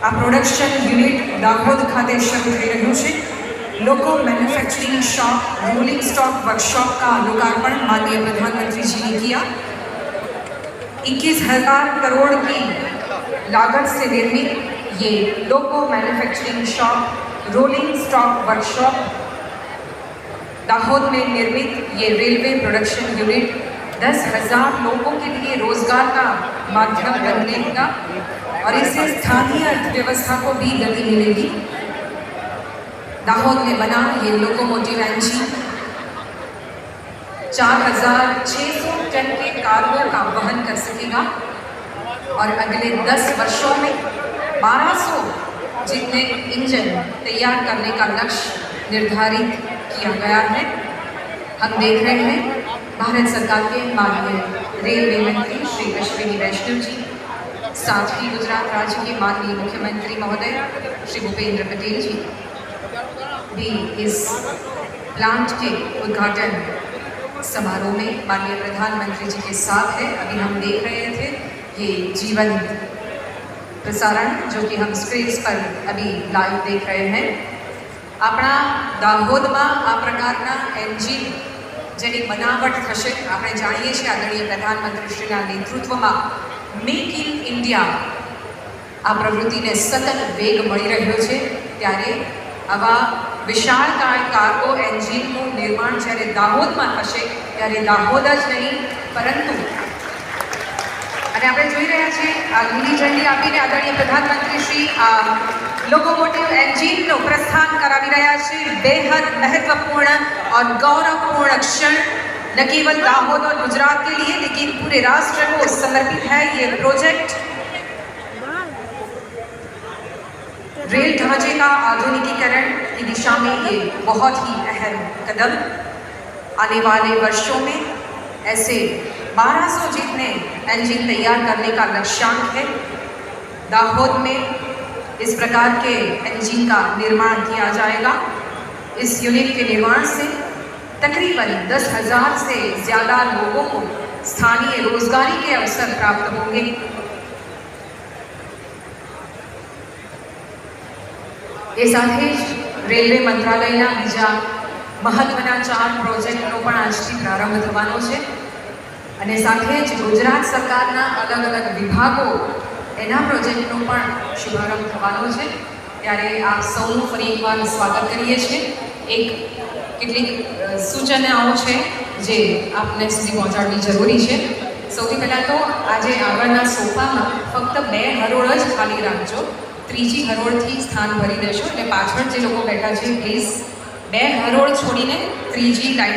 આ production unit Dahod ખાતે શરૂ થઈ રહ્યું છે loco manufacturing shop rolling stock workshop का लोकार्पण माननीय प्रधानमंत्री जी ने किया इक्कीस हजार करोड़ की लागत से निर्मित ये loco manufacturing shop rolling stock workshop Dahod में निर्मित ये रेलवे प्रोडक्शन यूनिट दस हजार लोगों के लिए रोजगार का माध्यम बनने का और इससे स्थानीय अर्थव्यवस्था को भी गति मिलेगी। दाहोद में बना ये लोकोमोटिव इंजन चार हज़ार छः सौ टन के कार्गो का वहन कर सकेगा। और अगले दस वर्षों में 1200 जितने इंजन तैयार करने का लक्ष्य निर्धारित किया गया है। हम देख रहे हैं, भारत सरकार के माननीय रेलवे मंत्री श्री अश्विनी वैष्णव जी साथ ही गुजरात राज्य के माननीय मुख्यमंत्री महोदय श्री भूपेंद्र पटेल जी भी इस प्लांट के उद्घाटन समारोह में माननीय प्रधानमंत्री जी के साथ है अभी हम देख रहे थे ये जीवन प्रसारण जो कि हम स्क्रीन पर अभी लाइव देख रहे हैं આપણા દાહોદમાં આ પ્રકારના એન્જિન જેની બનાવટ થશે આપણે જાણીએ છીએ આદરણીય પ્રધાનમંત્રીશ્રીના નેતૃત્વમાં મેક ઇન ઇન્ડિયા આ પ્રવૃત્તિને સતત વેગ મળી રહ્યો છે ત્યારે આવા વિશાળકાય કાર્ગો એન્જિનનું निर्माण જ્યારે દાહોદમાં થશે ત્યારે દાહોદ જ નહીં પરંતુ અને આપણે જોઈ રહ્યા છીએ આ લીલી ઝંડી આપીને આદરણીય પ્રધાનમંત્રી શ્રી આ લોકોમોટિવ એન્જિનનું પ્રસ્થાન કરાવી રહ્યા છે બેહદ महत्वपूर्ण और गौरवपूर्ण क्षण न केवल दाहोद और गुजरात के लिए लेकिन पूरे राष्ट्र को समर्पित है ये प्रोजेक्ट रेल ढांचे का आधुनिकीकरण की दिशा में ये बहुत ही अहम कदम आने वाले वर्षों में ऐसे 1200 जितने इंजन तैयार करने का लक्ष्यांक है। दाहोद में इस प्रकार के इंजन का निर्माण किया जाएगा। इस यूनिट के निर्माण से तकरीबन दस हज़ार से ज़्यादा लोगों को स्थानीय रोजगारी के अवसर प्राप्त होंगे। એ સાથે જ રેલવે મંત્રાલયના બીજા મહત્વના ચાર પ્રોજેક્ટનો પણ આજથી પ્રારંભ થવાનો છે. અને સાથે જ ગુજરાત સરકારના અલગ અલગ વિભાગો એના પ્રોજેક્ટનો પણ શુભારંભ થવાનો છે. ત્યારે આપ સૌનું ફરી એકવાર સ્વાગત કરીએ છીએ. એક કેટલીક સૂચનાઓ છે જે આપને સુધી પહોંચાડવી જરૂરી છે. સૌથી પહેલાં તો આજે આગળના સોફામાં ફક્ત બે હરોળ જ ખાલી રાખજો. ત્રીજી હરોળથી સ્થાન ભરી દેશો એટલે પાછળ જે લોકો બેઠા છે પ્લીઝ બે હરોળ છોડીને ત્રીજી લાઈન